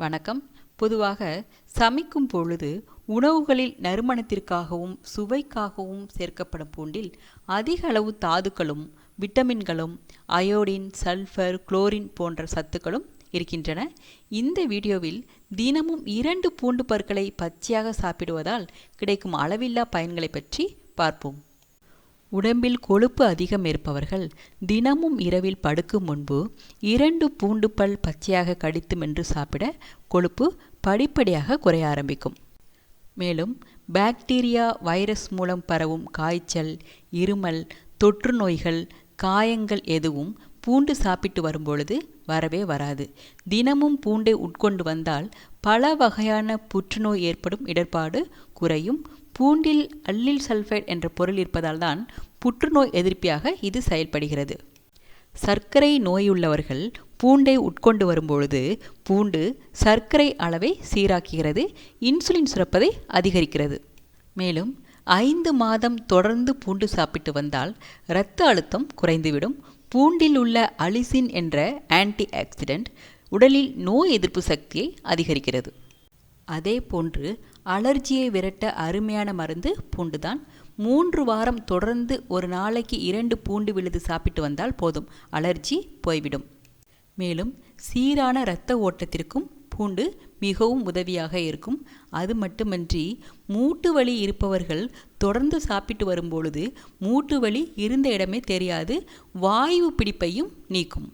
வணக்கம். பொதுவாக சமைக்கும் பொழுது உணவுகளில் நறுமணத்திற்காகவும் சுவைக்காகவும் சேர்க்கப்படும் பூண்டில் அதிக அளவு தாதுக்களும் விட்டமின்களும் அயோடின் சல்ஃபர் குளோரின் போன்ற சத்துக்களும் இருக்கின்றன. இந்த வீடியோவில் தினமும் இரண்டு பூண்டு பற்களை பச்சையாக சாப்பிடுவதால் கிடைக்கும் அளவில்லா பயன்களை பற்றி பார்ப்போம். உடம்பில் கொழுப்பு அதிகம் இருப்பவர்கள் தினமும் இரவில் படுக்கும் முன்பு இரண்டு பூண்டு பல் பச்சையாக கடித்து மென்று சாப்பிட கொழுப்பு படிப்படியாக குறைய ஆரம்பிக்கும். மேலும் பாக்டீரியா வைரஸ் மூலம் பரவும் காய்ச்சல் இருமல் தொற்று நோய்கள் காயங்கள் எதுவும் பூண்டு சாப்பிட்டு வரும்பொழுது வரவே வராது. தினமும் பூண்டை உட்கொண்டு வந்தால் பல வகையான புற்றுநோய் ஏற்படும் இடர்பாடு குறையும். பூண்டில் அல்லில் சல்ஃபைட் என்ற பொருள் இருப்பதால் தான் புற்றுநோய் எதிர்ப்பியாக இது செயல்படுகிறது. சர்க்கரை நோயுள்ளவர்கள் பூண்டை உட்கொண்டு வரும்பொழுது பூண்டு சர்க்கரை அளவை சீராக்குகிறது இன்சுலின் சுரப்பதை அதிகரிக்கிறது. மேலும் ஐந்து மாதம் தொடர்ந்து பூண்டு சாப்பிட்டு வந்தால் இரத்த அழுத்தம் குறைந்துவிடும். பூண்டில் உள்ள அலிசின் என்ற ஆன்டி ஆக்சிடென்ட் உடலில் நோய் எதிர்ப்பு சக்தியை அதிகரிக்கிறது. அதே போன்று அலர்ஜியை விரட்ட அருமையான மருந்து பூண்டுதான். மூன்று வாரம் தொடர்ந்து ஒரு நாளைக்கு இரண்டு பூண்டு விழுது சாப்பிட்டு வந்தால் போதும். அலர்ஜி போய்விடும். மேலும் சீரான இரத்த ஓட்டத்திற்கும் பூண்டு மிகவும் உதவியாக இருக்கும். அது மட்டுமன்றி மூட்டு வலி இருப்பவர்கள் தொடர்ந்து சாப்பிட்டு வரும்பொழுது மூட்டு வலி இருந்த இடமே தெரியாது. வாயு பிடிப்பையும் நீக்கும்.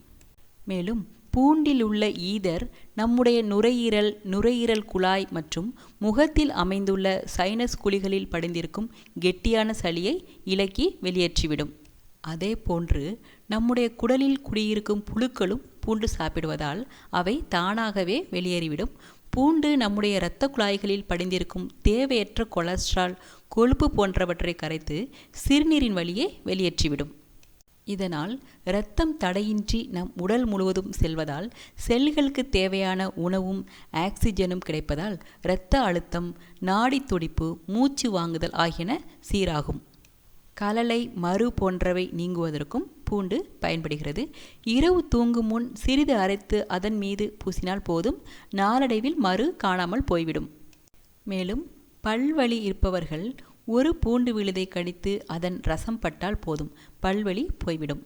மேலும் பூண்டில் உள்ள ஈதர் நம்முடைய நுரையீரல் நுரையீரல் குழாய் மற்றும் முகத்தில் அமைந்துள்ள சைனஸ் குழிகளில் படிந்திருக்கும் கெட்டியான சளியை இலக்கி வெளியேற்றிவிடும். அதே போன்று நம்முடைய குடலில் குடியிருக்கும் புழுக்களும் பூண்டு சாப்பிடுவதால் அவை தானாகவே வெளியேறிவிடும். பூண்டு நம்முடைய இரத்த குழாய்களில் படிந்திருக்கும் தேவையற்ற கொலஸ்ட்ரால் கொழுப்பு போன்றவற்றை கரைத்து சிறுநீரின் வழியே வெளியேற்றிவிடும். இதனால் இரத்தம் தடையின்றி நம் உடல் முழுவதும் செல்வதால் செல்களுக்கு தேவையான உணவும் ஆக்சிஜனும் கிடைப்பதால் இரத்த அழுத்தம் நாடி துடிப்பு மூச்சு வாங்குதல் ஆகியன சீராகும். கலலை மறு போன்றவை நீங்குவதற்கும் பூண்டு பயன்படுகிறது. இரவு தூங்கும் முன் சிறிது அரைத்து அதன் மீது பூசினால் போதும் நாளடைவில் மறு காணாமல் போய்விடும். மேலும் பல்வழி இருப்பவர்கள் ஒரு பூண்டு விழுதை கடித்து அதன் ரசம் பட்டால் போதும். பல்வழி போய்விடும்.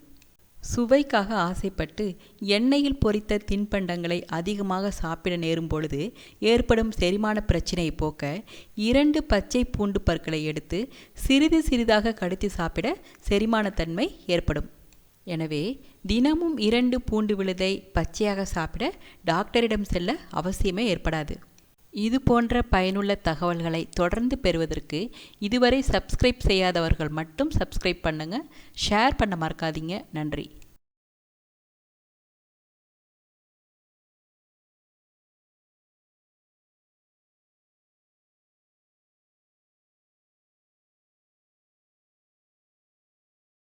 சுவைக்காக ஆசைப்பட்டு எண்ணெயில் பொரித்த தின்பண்டங்களை அதிகமாக சாப்பிட நேரும் பொழுது ஏற்படும் செரிமான பிரச்சினையை போக்க இரண்டு பச்சை பூண்டு பற்களை எடுத்து சிறிது சிறிதாக கடித்து சாப்பிட செரிமானத்தன்மை ஏற்படும். எனவே தினமும் இரண்டு பூண்டு விழுதை பச்சையாக சாப்பிட டாக்டரிடம் செல்ல அவசியமே ஏற்படாது. இது போன்ற பயனுள்ள தகவல்களை தொடர்ந்து பெறுவதற்கு இதுவரை சப்ஸ்கிரைப் செய்யாதவர்கள் மட்டும் சப்ஸ்கிரைப் பண்ணுங்கள் ஷேர் பண்ண மறக்காதீங்க. நன்றி.